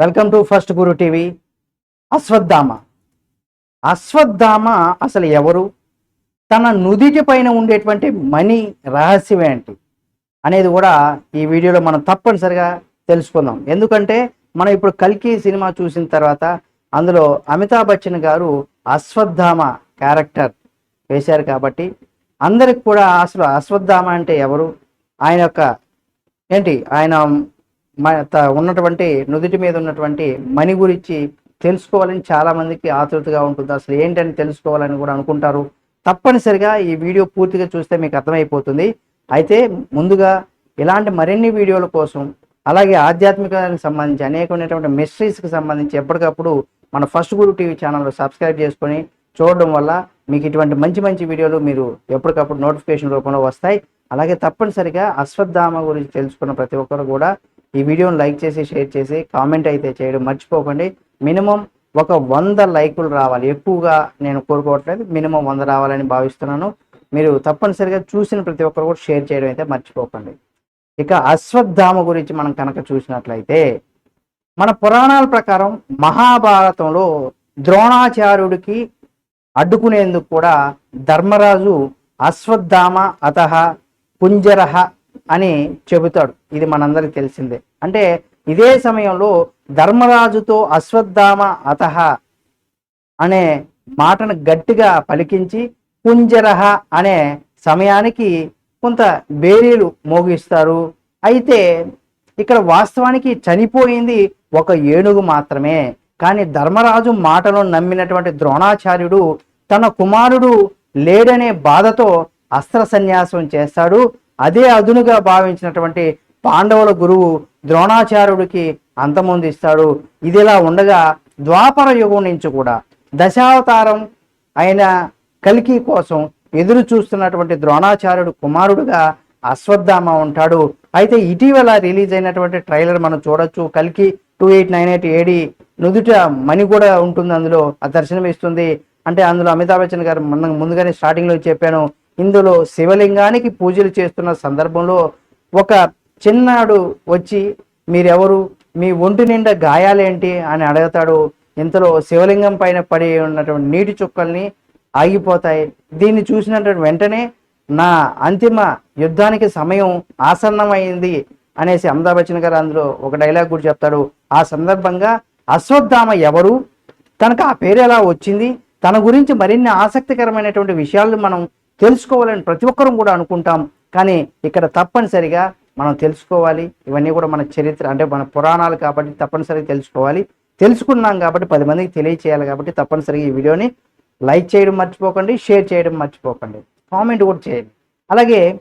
Welcome to First Guru TV Ashwatthama. Ashwatthama అసలు ఎవరు? తన నుదిటి పైన ఉండేటువంటి మణి రహస్యం ఏంటి అనేది కూడా ఈ వీడియోలో మనం తప్పనిసరిగా తెలుసుకుందాం. ఎందుకంటే మనం ఇప్పుడు కల్కి సినిమా చూసిన తర్వాత అందులో అమితాబ్ బచ్చన్ గారు అశ్వత్థామ క్యారెక్టర్ వేశారు కాబట్టి అందరికి కూడా అసలు అశ్వత్థామ అంటే ఎవరు? ఆయన యొక్క ఏంటి? ఆయన ఉన్నటువంటి నుదుటి మీద ఉన్నటువంటి మణి గురించి తెలుసుకోవాలని చాలా మందికి ఆతృతగా ఉంటుంది. అసలు ఏంటని తెలుసుకోవాలని కూడా అనుకుంటారు. తప్పనిసరిగా ఈ వీడియో పూర్తిగా చూస్తే మీకు అర్థమైపోతుంది. అయితే ముందుగా ఇలాంటి మరిన్ని వీడియోల కోసం అలాగే ఆధ్యాత్మికానికి సంబంధించి అనేకమైనటువంటి మిస్టరీస్కి సంబంధించి ఎప్పటికప్పుడు మన ఫస్ట్ గురు టీవీ ఛానల్లో సబ్స్క్రైబ్ చేసుకొని చూడడం వల్ల మీకు ఇటువంటి మంచి మంచి వీడియోలు మీరు ఎప్పటికప్పుడు నోటిఫికేషన్ రూపంలో వస్తాయి. అలాగే తప్పనిసరిగా అశ్వత్థామ గురించి తెలుసుకున్న ప్రతి ఒక్కరు కూడా ఈ వీడియోని లైక్ చేసి షేర్ చేసి కామెంట్ అయితే చేయడం మర్చిపోకండి. మినిమం ఒక వంద లైకులు రావాలి. ఎక్కువగా నేను కోరుకోవట్లేదు. మినిమం వంద రావాలని భావిస్తున్నాను. మీరు తప్పనిసరిగా చూసిన ప్రతి ఒక్కరు కూడా షేర్ చేయడం అయితే మర్చిపోకండి. ఇక అశ్వత్థామ గురించి మనం కనుక చూసినట్లయితే మన పురాణాల ప్రకారం మహాభారతంలో ద్రోణాచార్యుడికి అడ్డుకునేందుకు కూడా ధర్మరాజు అశ్వత్థామ అత కుంజరహ అని చెబుతాడు. ఇది మనందరికి తెలిసిందే. అంటే ఇదే సమయంలో ధర్మరాజుతో అశ్వత్థామ అతహ అనే మాటను గట్టిగా పలికించి కుంజరహ అనే సమయానికి కొంత బేరీలు మోగిస్తారు. అయితే ఇక్కడ వాస్తవానికి చనిపోయింది ఒక ఏనుగు మాత్రమే. కానీ ధర్మరాజు మాటలను నమ్మినటువంటి ద్రోణాచార్యుడు తన కుమారుడు లేడనే బాధతో అస్త్ర సన్యాసం చేస్తాడు. అదే అదునుగా భావించినటువంటి పాండవుల గురువు ద్రోణాచార్యుడికి అంతమొందిస్తాడు ఇదిలా ఉండగా ద్వాపర యుగం నుంచి కూడా దశావతారం అయిన కల్కి కోసం ఎదురు చూస్తున్నటువంటి ద్రోణాచార్యుడు కుమారుడుగా అశ్వత్థామ ఉంటాడు. అయితే ఇటీవల రిలీజ్ అయినటువంటి ట్రైలర్ మనం చూడొచ్చు. కల్కి two eight nine eight AD నుదుట మణి కూడా ఉంటుంది అందులో. ఆ దర్శనం ఇస్తుంది అంటే అందులో అమితాబ్ బచ్చన్ గారు మొన్న ముందుగానే స్టార్టింగ్లో చెప్పాను. ఇందులో శివలింగానికి పూజలు చేస్తున్న సందర్భంలో ఒక చిన్నాడు వచ్చి మీరెవరు? మీ ఒంటి నిండా గాయాలేంటి? అని అడుగుతాడు. ఇంతలో శివలింగం పైన పడి ఉన్నటువంటి నీటి చుక్కల్ని ఆగిపోతాయి. దీన్ని చూసినటువంటి వెంటనే నా అంతిమ యుద్ధానికి సమయం ఆసన్నమైంది అనేసి అమితాబ్ బచ్చన్ గారు అందులో ఒక డైలాగ్ కూడా చెప్తాడు. ఆ సందర్భంగా అశ్వత్థామ ఎవరు? తనకు ఆ పేరు ఎలా వచ్చింది? తన గురించి మరిన్ని ఆసక్తికరమైనటువంటి విషయాలు మనం తెలుసుకోవాలని ప్రతి ఒక్కరం కూడా అనుకుంటాం. కానీ ఇక్కడ తప్పనిసరిగా మనం తెలుసుకోవాలి. ఇవన్నీ కూడా మన చరిత్ర అంటే మన పురాణాలు కాబట్టి తప్పనిసరిగా తెలుసుకోవాలి. తెలుసుకున్నాం కాబట్టి పది మందికి తెలియచేయాలి కాబట్టి తప్పనిసరిగా ఈ వీడియోని లైక్ చేయడం మర్చిపోకండి షేర్ చేయడం మర్చిపోకండి. కామెంట్ కూడా చేయండి. అలాగే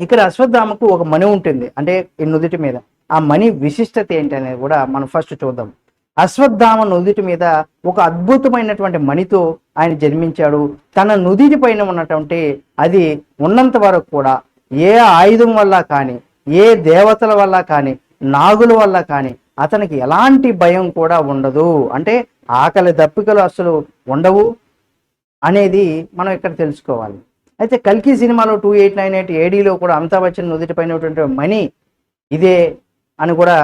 ఇక్కడ అశ్వత్థామకు ఒక మణి ఉంటుంది. అంటే ఈ నుదుటి మీద. ఆ మణి విశిష్టత ఏంటి అనేది కూడా మనం ఫస్ట్ చూద్దాం. అశ్వత్థామ నుదుటి మీద ఒక అద్భుతమైనటువంటి మణితో ఆయన జన్మించాడు. తన నుదిటి పైన ఉన్నటువంటి అది ఉన్నంత వరకు కూడా ఏ ఆయుధం వల్ల కానీ ఏ దేవతల వల్ల కానీ నాగుల వల్ల కానీ అతనికి ఎలాంటి భయం కూడా ఉండదు. అంటే ఆకలి దప్పికలు అసలు ఉండవు అనేది మనం ఇక్కడ తెలుసుకోవాలి. అయితే కల్కి సినిమాలో టూ ఎయిట్ నైన్ ఎయిట్ ఏడీలో కూడా అమితాబ్ బచ్చన్ నుదుటిపైనటువంటి మణి ఇదే అని కూడా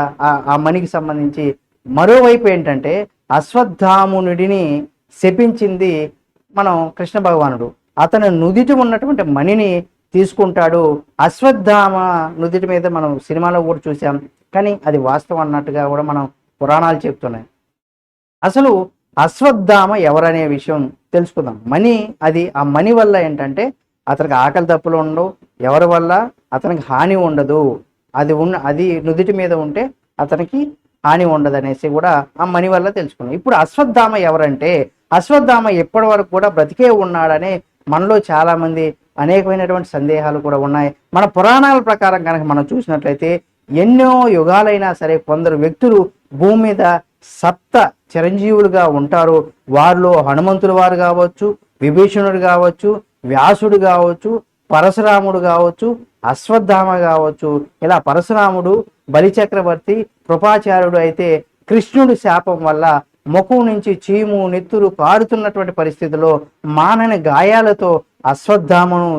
ఆ మణికి సంబంధించి మరోవైపు ఏంటంటే అశ్వత్థామునుడిని శపించింది మనం కృష్ణ భగవానుడు. అతను నుదిటి ఉన్నటువంటి మణిని తీసుకుంటాడు. అశ్వత్థామ నుదిటి మీద మనం సినిమాలో కూడా చూసాం కానీ అది వాస్తవం అన్నట్టుగా కూడా మనం పురాణాలు చెప్తున్నాయి. అసలు అశ్వత్థామ ఎవరనే విషయం తెలుసుకుందాం. మణి అది ఆ మణి వల్ల ఏంటంటే అతనికి ఆకలి తప్పులు ఉండవు. ఎవరి వల్ల? అతనికి హాని ఉండదు. అది ఉన్న అది నుదిటి మీద ఉంటే అతనికి హాని ఉండదు అనేసి కూడా ఆ మణి వల్ల తెలుసుకున్నాం. ఇప్పుడు అశ్వత్థామ ఎవరంటే అశ్వత్థామ ఎప్పటి వరకు కూడా బ్రతికే ఉన్నాడనే మనలో చాలామంది అనేకమైనటువంటి సందేహాలు కూడా ఉన్నాయి. మన పురాణాల ప్రకారం కనుక మనం చూసినట్లయితే ఎన్నో యుగాలైనా సరే కొందరు వ్యక్తులు భూమి మీద సప్త చిరంజీవులుగా ఉంటారు. వారిలో హనుమంతుల వారు కావచ్చు విభీషణుడు కావచ్చు వ్యాసుడు కావచ్చు పరశురాముడు కావచ్చు అశ్వత్థామ కావచ్చు. ఇలా పరశురాముడు బలిచక్రవర్తి కృపాచార్యుడు అయితే కృష్ణుడి శాపం వల్ల ముఖం నుంచి చీము నెత్తురు కారుతున్నటువంటి పరిస్థితిలో మానని గాయాలతో అశ్వత్థామను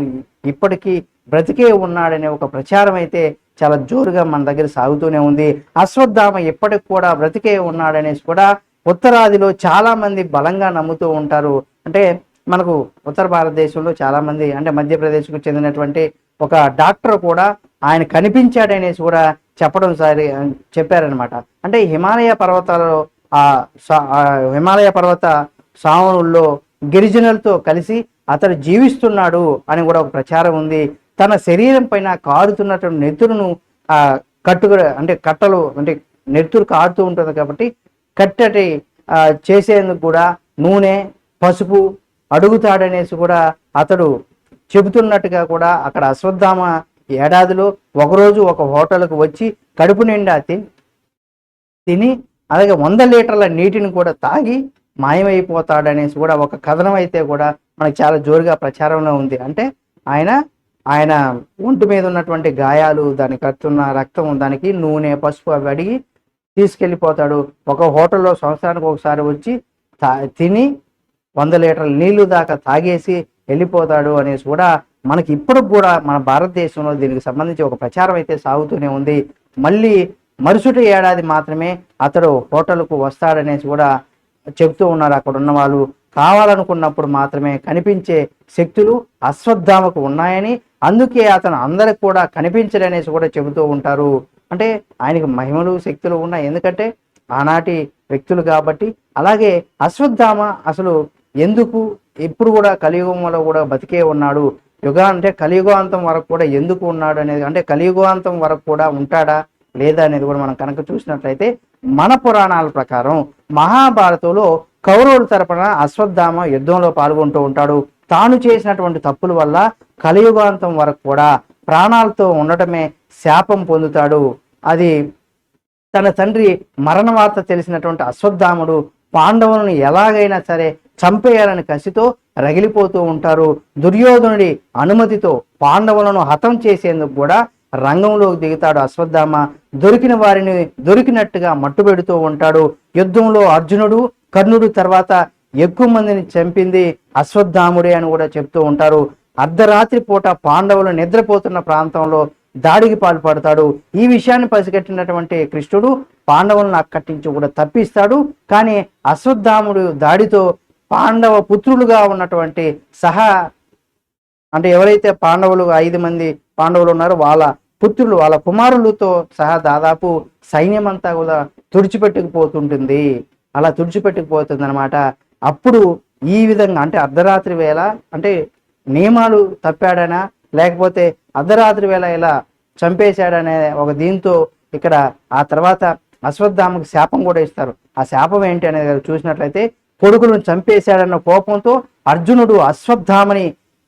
ఇప్పటికీ బ్రతికే ఉన్నాడనే ఒక ప్రచారం అయితే చాలా జోరుగా మన దగ్గర సాగుతూనే ఉంది. అశ్వత్థామ ఇప్పటికి కూడా బ్రతికే ఉన్నాడనేసి కూడా ఉత్తరాదిలో చాలా మంది బలంగా నమ్ముతూ ఉంటారు. అంటే మనకు ఉత్తర భారతదేశంలో చాలా మంది అంటే మధ్యప్రదేశ్కు చెందినటువంటి ఒక డాక్టర్ కూడా ఆయన కనిపించాడనేసి కూడా చెప్పడం సరి చెప్పారనమాట అంటే హిమాలయ పర్వతాలలో ఆ హిమాలయ పర్వత సావనుల్లో గిరిజనులతో కలిసి అతడు జీవిస్తున్నాడు అని కూడా ఒక ప్రచారం ఉంది. తన శరీరం పైన కారుతున్నటువంటి నెత్తురును ఆ కట్టుకు అంటే కట్టలు అంటే నెత్తురు కారుతూ ఉంటుంది కాబట్టి కట్టటి చేసేందుకు కూడా నూనె పసుపు అడుగుతాడనేసి కూడా అతడు చెబుతున్నట్టుగా కూడా అక్కడ అశ్వత్థామ ఏడాదిలో ఒకరోజు ఒక హోటల్కు వచ్చి కడుపు నిండా తిని తిని అలాగే వంద లీటర్ల నీటిని కూడా తాగి మాయమైపోతాడనేసి కూడా ఒక కథనం అయితే కూడా మనకు చాలా జోరుగా ప్రచారంలో ఉంది. అంటే ఆయన ఆయన ఒంటి మీద ఉన్నటువంటి గాయాలు దానికి కడుతున్న రక్తం దానికి నూనె పసుపు అవి అడిగి తీసుకెళ్ళిపోతాడు. ఒక హోటల్లో సంవత్సరానికి ఒకసారి వచ్చి తా తిని వంద లీటర్ల నీళ్ళు దాకా తాగేసి వెళ్ళిపోతాడు అనేసి కూడా మనకి ఇప్పుడు కూడా మన భారతదేశంలో దీనికి సంబంధించి ఒక ప్రచారం అయితే సాగుతూనే ఉంది. మళ్ళీ మరుసటి ఏడాది మాత్రమే అతడు హోటల్కు వస్తాడనేసి కూడా చెబుతూ ఉన్నారు అక్కడ ఉన్న వాళ్ళు. కావాలనుకున్నప్పుడు మాత్రమే కనిపించే శక్తులు అశ్వత్థామకు ఉన్నాయని అందుకే అతను అందరికి కూడా కనిపించడనేసి కూడా చెబుతూ ఉంటారు. అంటే ఆయనకి మహిమలు శక్తులు ఉన్నాయి. ఎందుకంటే ఆనాటి వ్యక్తులు కాబట్టి. అలాగే అశ్వత్థామ అసలు ఎందుకు ఎప్పుడు కూడా కలియుగంలో కూడా బతికే ఉన్నాడు? యుగ అంటే కలియుగాంతం వరకు కూడా ఎందుకు ఉన్నాడు అనేది అంటే కలియుగాంతం వరకు కూడా ఉంటాడా లేదా అనేది కూడా మనం కనుక చూసినట్లయితే మన పురాణాల ప్రకారం మహాభారతంలో కౌరవుల తరపున అశ్వత్థామ యుద్ధంలో పాల్గొంటూ ఉంటాడు. తాను చేసినటువంటి తప్పుల వల్ల కలియుగాంతం వరకు కూడా ప్రాణాలతో ఉండటమే శాపం పొందుతాడు. అది తన తండ్రి మరణ వార్త తెలిసినటువంటి అశ్వత్థాముడు పాండవులను ఎలాగైనా సరే చంపేయాలని కసితో రగిలిపోతూ ఉంటారు. దుర్యోధనుడి అనుమతితో పాండవులను హతం చేసేందుకు కూడా రంగంలోకి దిగుతాడు అశ్వత్థామ. దొరికిన వారిని దొరికినట్టుగా మట్టుబెడుతూ ఉంటాడు. యుద్ధంలో అర్జునుడు కర్ణుడు తర్వాత ఎక్కువ మందిని చంపింది అశ్వత్థాముడే అని కూడా చెప్తూ ఉంటారు. అర్ధరాత్రి పూట పాండవులు నిద్రపోతున్న ప్రాంతంలో దాడికి పాల్పడతాడు. ఈ విషయాన్ని పసిగట్టినటువంటి కృష్ణుడు పాండవులను అక్కటించి కూడా తప్పిస్తాడు. కానీ అశ్వత్థాముడు దాడితో పాండవ పుత్రులుగా ఉన్నటువంటి సహా అంటే ఎవరైతే పాండవులు ఐదు మంది పాండవులు ఉన్నారో వాళ్ళ పుత్రులు వాళ్ళ కుమారులతో సహా దాదాపు సైన్యం అంతా కూడా తుడిచిపెట్టుకుపోతుంటుంది. అలా తుడిచిపెట్టుకుపోతుంది అనమాట అప్పుడు ఈ విధంగా అంటే అర్ధరాత్రి వేళ అంటే నియమాలు తప్పాడనా లేకపోతే అర్ధరాత్రి వేళ ఇలా చంపేశాడనే ఒక దీంతో ఇక్కడ ఆ తర్వాత అశ్వత్థామకు శాపం కూడా ఇస్తారు. ఆ శాపం ఏంటి అనేది చూసినట్లయితే కొడుకులను చంపేశాడన్న కోపంతో అర్జునుడు అశ్వత్థామని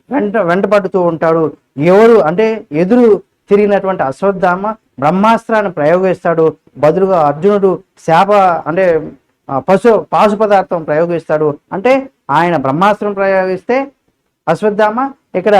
వెంట వెంటబడుతూ ఉంటాడు. ఎవరు అంటే ఎదురు తిరిగినటువంటి అశ్వత్థామ బ్రహ్మాస్త్రాన్ని ప్రయోగిస్తాడు బదులుగా అర్జునుడు శాప అంటే పశు పాశు పదార్థం ప్రయోగిస్తాడు అంటే ఆయన బ్రహ్మాస్త్రం ప్రయోగిస్తే అశ్వత్థామ ఇక్కడ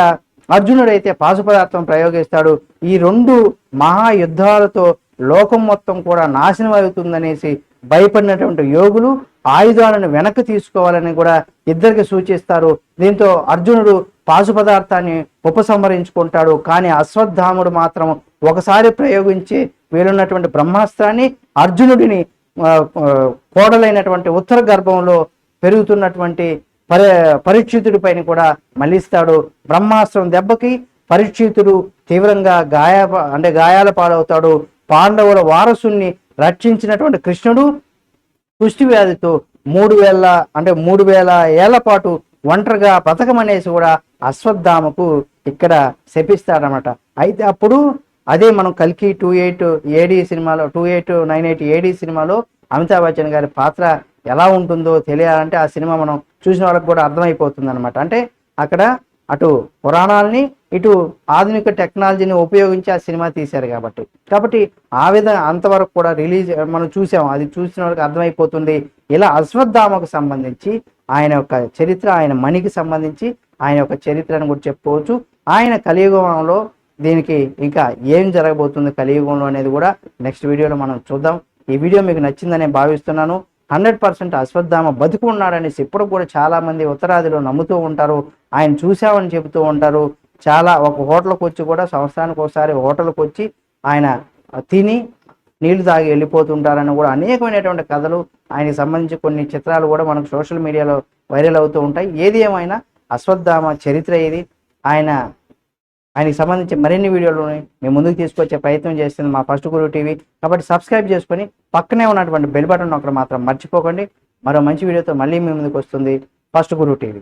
అర్జునుడు అయితే పాశు పదార్థం ప్రయోగిస్తాడు ఈ రెండు మహాయుద్ధాలతో లోకం మొత్తం కూడా నాశనం అవుతుందనేసి భయపడినటువంటి యోగులు ఆయుధాలను వెనక్కి తీసుకోవాలని కూడా ఇద్దరికి సూచిస్తారు. దీంతో అర్జునుడు పాశు పదార్థాన్ని ఉపసంహరించుకుంటాడు. కానీ అశ్వత్థాముడు మాత్రం ఒకసారి ప్రయోగించి వీలున్నటువంటి బ్రహ్మాస్త్రాన్ని అర్జునుడిని కోడలైనటువంటి ఉత్తర గర్భంలో పెరుగుతున్నటువంటి పరి పరీక్షితుడిపైన కూడా మళ్ళిస్తాడు. బ్రహ్మాస్త్రం దెబ్బకి పరీక్షితుడు తీవ్రంగా గాయ అంటే గాయాల పాలవుతాడు. పాండవుల వారసుని రక్షించినటువంటి కృష్ణుడు కుష్టి వ్యాధితో మూడు వేల అంటే మూడు వేల ఏళ్ళ పాటు ఒంటరిగా బతకమనేసి కూడా అశ్వత్థామకు ఇక్కడ శపిస్తాడనమాట అయితే అప్పుడు అదే మనం కల్కి టూ ఎయిట్ ఏడి సినిమాలో two eight nine eight AD సినిమాలో అమితాబ్ బచ్చన్ గారి పాత్ర ఎలా ఉంటుందో తెలియాలంటే ఆ సినిమా మనం చూసిన వాళ్ళకి కూడా అర్థమైపోతుంది అనమాట అంటే అక్కడ అటు పురాణాలని ఇటు ఆధునిక టెక్నాలజీని ఉపయోగించి ఆ సినిమా తీశారు కాబట్టి. కాబట్టి ఆ విధంగా అంతవరకు కూడా రిలీజ్ మనం చూసాం. అది చూసిన వాళ్ళకి అర్థమైపోతుంది. ఇలా అశ్వత్థామకు సంబంధించి ఆయన యొక్క చరిత్ర ఆయన మణికి సంబంధించి ఆయన యొక్క చరిత్రను కూడా చెప్పుకోవచ్చు. ఆయన కలియుగంలో దీనికి ఇంకా ఏం జరగబోతుంది కలియుగంలో అనేది కూడా నెక్స్ట్ వీడియోలో మనం చూద్దాం. ఈ వీడియో మీకు నచ్చిందని భావిస్తున్నాను. హండ్రెడ్ పర్సెంట్ అశ్వత్థామ బతుకు ఉన్నాడనేసి ఇప్పుడు కూడా చాలా మంది ఉత్తరాదిలో నమ్ముతూ ఉంటారు. ఆయన చూశామని చెబుతూ ఉంటారు. చాలా ఒక హోటల్కి వచ్చి కూడా సంవత్సరానికి ఒకసారి హోటల్కి వచ్చి ఆయన తిని నీళ్ళు తాగి వెళ్ళిపోతుంటారని కూడా అనేకమైనటువంటి కథలు. ఆయనకి సంబంధించి కొన్ని చిత్రాలు కూడా మనకు సోషల్ మీడియాలో వైరల్ అవుతూ ఉంటాయి. ఏది ఏమైనా అశ్వత్థామ చరిత్ర ఇది ఆయన ఆయనకి సంబంధించి మరిన్ని వీడియోలు మేము ముందుకు తీసుకొచ్చే ప్రయత్నం చేస్తుంది మా ఫస్ట్ గురు టీవీ. కాబట్టి సబ్స్క్రైబ్ చేసుకొని పక్కనే ఉన్నటువంటి బెల్ బటన్ ఒకటి మాత్రం మర్చిపోకండి. మరో మంచి వీడియోతో మళ్ళీ మీ ముందుకు వస్తుంది ఫస్ట్ గురు టీవీ.